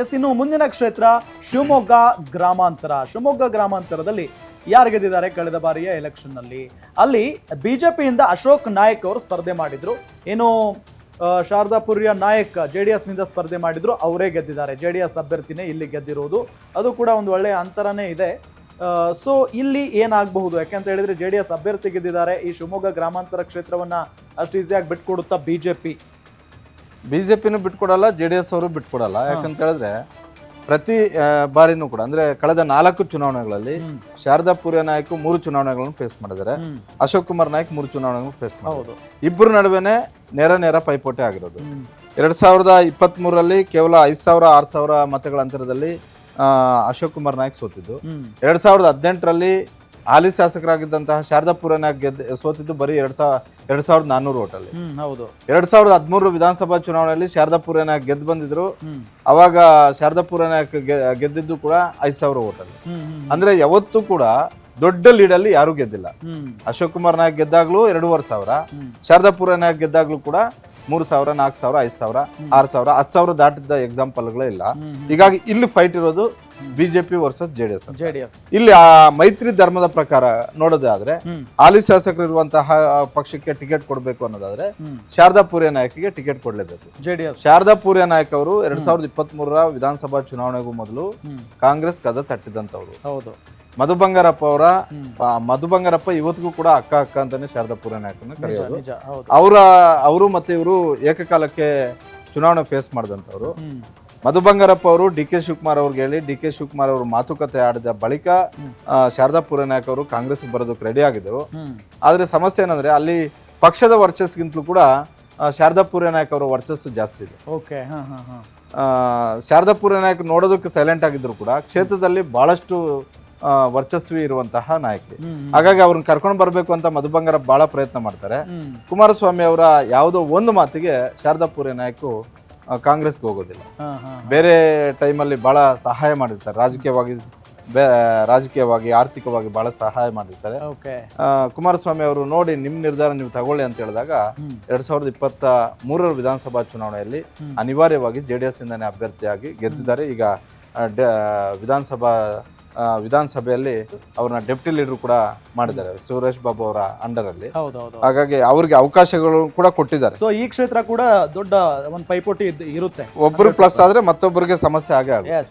S, ಇನ್ನು ಮುಂದಿನ ಕ್ಷೇತ್ರ ಶಿವಮೊಗ್ಗ ಗ್ರಾಮಾಂತರ. ಶಿವಮೊಗ್ಗ ಗ್ರಾಮಾಂತರದಲ್ಲಿ ಯಾರು ಗೆದ್ದಿದ್ದಾರೆ ಕಳೆದ ಬಾರಿಯ ಎಲೆಕ್ಷನ್ನಲ್ಲಿ ಅಲ್ಲಿ ಬಿಜೆಪಿಯಿಂದ ಅಶೋಕ್ ನಾಯಕ್ ಅವರು ಸ್ಪರ್ಧೆ ಮಾಡಿದ್ರು. ಏನು ಶಾರದಾಪುರಿಯ ನಾಯಕ್ ಜೆ ಡಿ ನಿಂದ ಸ್ಪರ್ಧೆ ಮಾಡಿದ್ರು. ಅವರೇ ಗೆದ್ದಿದ್ದಾರೆ. ಜೆ ಡಿ ಎಸ್ ಅಭ್ಯರ್ಥಿನೇ ಇಲ್ಲಿ ಗೆದ್ದಿರೋದು. ಅದು ಕೂಡ ಒಂದು ಒಳ್ಳೆಯ ಅಂತರನೇ ಇದೆ. ಸೊ ಇಲ್ಲಿ ಏನಾಗಬಹುದು? ಯಾಕೆಂತ ಹೇಳಿದ್ರೆ ಜೆ ಡಿ ಎಸ್ ಅಭ್ಯರ್ಥಿ ಗೆದ್ದಿದ್ದಾರೆ. ಈ ಶಿವಮೊಗ್ಗ ಗ್ರಾಮಾಂತರ ಕ್ಷೇತ್ರವನ್ನ ಅಷ್ಟು ಈಸಿಯಾಗಿ ಬಿಟ್ಕೊಡುತ್ತಾ ಬಿಜೆಪಿ ಬಿಜೆಪಿನೂ ಬಿಟ್ಕೊಡಲ್ಲ ಜೆ ಡಿ ಎಸ್ ಅವರು ಬಿಟ್ಕೊಡಲ್ಲ. ಯಾಕಂತ ಹೇಳಿದ್ರೆ ಪ್ರತಿ ಆ, ಬಾರಿನೂ ಕೂಡ ಅಂದ್ರೆ ಕಳೆದ ನಾಲ್ಕು ಚುನಾವಣೆಗಳಲ್ಲಿ ಶಾರದಾ ಪೂರ್ಯ ನಾಯಕ್ ಮೂರು ಚುನಾವಣೆಗಳನ್ನು ಫೇಸ್ ಮಾಡಿದ್ದಾರೆ. ಅಶೋಕ್ ಕುಮಾರ್ ನಾಯ್ಕ್ ಮೂರು ಚುನಾವಣೆಗಳನ್ನು ಫೇಸ್ ಮಾಡಿದ್ರು ಇಬ್ಬರ ನಡುವೆನೆ ನೇರ ನೇರ ಪೈಪೋಟಿ ಆಗಿರೋದು. ಎರಡ್ ಸಾವಿರದ ಇಪ್ಪತ್ತ್ ಮೂರರಲ್ಲಿ ಕೇವಲ ಐದು ಸಾವಿರ ಆರು ಸಾವಿರ ಮತಗಳ ಅಂತರದಲ್ಲಿ ಆ, ಅಶೋಕ್ ಕುಮಾರ್ ನಾಯ್ಕ್ ಸೋತಿದ್ದು. ಎರಡ್ ಸಾವಿರದ ಹದಿನೆಂಟರಲ್ಲಿ ಹಾಲಿ ಶಾಸಕರಾಗಿದ್ದಂತಹ ಶಾರದಾಪುರನ ಗೆದ್ದ ಸೋತಿದ್ದು ಬರೀ ಎರಡ್ ಸಾವಿರ ಎರಡ್ ಸಾವಿರದ ನಾನ್ನೂರು ಓಟಲ್ಲಿ. ಹೌದು. ಎರಡ್ ಸಾವಿರದ ಹದಿಮೂರು ವಿಧಾನಸಭಾ ಚುನಾವಣೆಯಲ್ಲಿ ಶಾರದಾ ಪೂರ್ಯ ನಾಯ್ಕ್ ಗೆದ್ದು ಬಂದಿದ್ರು ಅವಾಗ ಶಾರದಾ ಪೂರ್ಯ ನಾಯ್ಕ್ ಗೆದ್ದಿದ್ದು ಕೂಡ ಐದ್ ಸಾವಿರ ಓಟಲ್ಲಿ. ಅಂದ್ರೆ ಯಾವತ್ತೂ ಕೂಡ ದೊಡ್ಡ ಲೀಡಲ್ಲಿ ಯಾರು ಗೆದ್ದಿಲ್ಲ. ಅಶೋಕ್ ಕುಮಾರ್ ನಾಯಕ್ ಗೆದ್ದಾಗ್ಲೂ ಎರಡೂವರೆ ಸಾವಿರ. ಶಾರದಾಪುರ ನಾಯಕ್ ಗೆದ್ದಾಗ್ಲೂ ಕೂಡ ಮೂರು ಸಾವಿರ ನಾಲ್ಕು ಸಾವಿರ ಐದು ಸಾವಿರ ಆರು ಸಾವಿರ ಹತ್ತು ಸಾವಿರ ದಾಟಿದ್ದ ಎಕ್ಸಾಂಪಲ್ಗಳೇ ಇಲ್ಲ. ಹೀಗಾಗಿ ಇಲ್ಲಿ ಫೈಟ್ ಇರೋದು BJP versus J D S J D S ಇಲ್ಲಿ ಆ ಮೈತ್ರಿ ಧರ್ಮದ ಪ್ರಕಾರ ನೋಡೋದಾದ್ರೆ ಆಲಿ ಹಾಲಿ ಶಾಸಕರು ಇರುವಂತಹ ಪಕ್ಷಕ್ಕೆ ಟಿಕೆಟ್ ಕೊಡಬೇಕು ಅನ್ನೋದಾದ್ರೆ ಶಾರದಾ ಪೂರ್ಯ ನಾಯಕಿಗೆ ಟಿಕೆಟ್ ಕೊಡಲೇಬೇಕು. ಜೆಡಿಎಸ್. ಶಾರದಾ ಪೂರ್ಯ ನಾಯಕ್ ಅವರು ಎರಡ್ ಸಾವಿರದ ಇಪ್ಪತ್ತ್ ಮೂರರ ವಿಧಾನಸಭಾ ಚುನಾವಣೆಗೂ ಮೊದಲು ಕಾಂಗ್ರೆಸ್ ಕದ ತಟ್ಟಿದಂತವ್ರು. ಹೌದು. ಮಧು ಬಂಗಾರಪ್ಪ ಅವರ. ಮಧು ಬಂಗಾರಪ್ಪ ಇವತ್ತಿಗೂ ಕೂಡ ಅಕ್ಕ ಅಕ್ಕ ಅಂತಾನೆ ಶಾರದಾ ಪೂರ್ಯ ನಾಯಕನ ಕರೆಯೋದು. ಅವರ ಅವರು ಮತ್ತೆ ಇವರು ಏಕಕಾಲಕ್ಕೆ ಚುನಾವಣೆ ಫೇಸ್ ಮಾಡಿದಂಥವ್ರು ಮಧು ಬಂಗಾರಪ್ಪ ಅವರು ಡಿ ಕೆ ಶಿವಕುಮಾರ್ ಅವ್ರಿಗೆ ಹೇಳಿ ಡಿ ಕೆ ಶಿವಕುಮಾರ್ ಅವರು ಮಾತುಕತೆ ಆಡಿದ ಬಳಿಕ ಶಾರದಾ ಪೂರ ನಾಯಕ ಅವರು ಕಾಂಗ್ರೆಸ್ ಬರೋದಕ್ಕೆ ರೆಡಿ ಆಗಿದ್ರು ಆದ್ರೆ ಸಮಸ್ಯೆ ಏನಂದ್ರೆ ಅಲ್ಲಿ ಪಕ್ಷದ ವರ್ಚಸ್ಗಿಂತಲೂ ಕೂಡ ಶಾರದಾ ಪೂರ ನಾಯ್ಕ ಅವರ ವರ್ಚಸ್ಸು ಜಾಸ್ತಿ ಇದೆ. ಶಾರದಾ ಪೂರ ನಾಯ್ಕ ನೋಡೋದಕ್ಕೆ ಸೈಲೆಂಟ್ ಆಗಿದ್ರು ಕೂಡ ಕ್ಷೇತ್ರದಲ್ಲಿ ಬಹಳಷ್ಟು ವರ್ಚಸ್ವಿ ಇರುವಂತಹ ನಾಯಕಿ. ಹಾಗಾಗಿ ಅವ್ರನ್ನ ಕರ್ಕೊಂಡು ಬರಬೇಕು ಅಂತ ಮಧು ಬಂಗಾರಪ್ಪ ಬಹಳ ಪ್ರಯತ್ನ ಮಾಡ್ತಾರೆ. ಕುಮಾರಸ್ವಾಮಿ ಅವರ ಯಾವುದೋ ಒಂದು ಮಾತಿಗೆ ಶಾರದಾ ಪೂರ ನಾಯ್ಕು ಆ, ಕಾಂಗ್ರೆಸ್ಗೆ ಹೋಗೋದಿಲ್ಲ. ಬೇರೆ ಟೈಮಲ್ಲಿ ಬಹಳ ಸಹಾಯ ಮಾಡಿರ್ತಾರೆ. ರಾಜಕೀಯವಾಗಿ ರಾಜಕೀಯವಾಗಿ ಆರ್ಥಿಕವಾಗಿ ಬಹಳ ಸಹಾಯ ಮಾಡಿರ್ತಾರೆ. ಕುಮಾರಸ್ವಾಮಿ ಅವರು ನೋಡಿ ನಿಮ್ಮ ನಿರ್ಧಾರ ನೀವು ತಗೊಳ್ಳಿ ಅಂತ ಹೇಳಿದಾಗ. ಎರಡ್ ಸಾವಿರದ ಇಪ್ಪತ್ತ ಮೂರರ ವಿಧಾನಸಭಾ ಚುನಾವಣೆಯಲ್ಲಿ ಅನಿವಾರ್ಯವಾಗಿ ಜೆಡಿಎಸ್ ಇಂದಾನೆ ಅಭ್ಯರ್ಥಿಯಾಗಿ ಗೆದ್ದಿದ್ದಾರೆ. ಈಗ ವಿಧಾನಸಭಾ ವಿಧಾನಸಭೆಯಲ್ಲಿ ಅವ್ರನ್ನ ಡೆಪ್ಟಿ ಲೀಡರ್ ಕೂಡ ಮಾಡಿದ್ದಾರೆ ಸುರೇಶ್ ಬಾಬು ಅವರ ಅಂಡರ್ ಅಲ್ಲಿ ಹಾಗಾಗಿ ಅವ್ರಿಗೆ ಅವಕಾಶಗಳು ಕೂಡ ಕೊಟ್ಟಿದ್ದಾರೆ. ಸೊ ಈ ಕ್ಷೇತ್ರ ಕೂಡ ದೊಡ್ಡ ಒಂದು ಪೈಪೋಟಿ ಇದ್- ಇರುತ್ತೆ. ಒಬ್ಬರು ಪ್ಲಸ್ ಆದ್ರೆ ಮತ್ತೊಬ್ಬರಿಗೆ ಸಮಸ್ಯೆ ಆಗೇ ಆಗುತ್ತೆ. ಎಸ್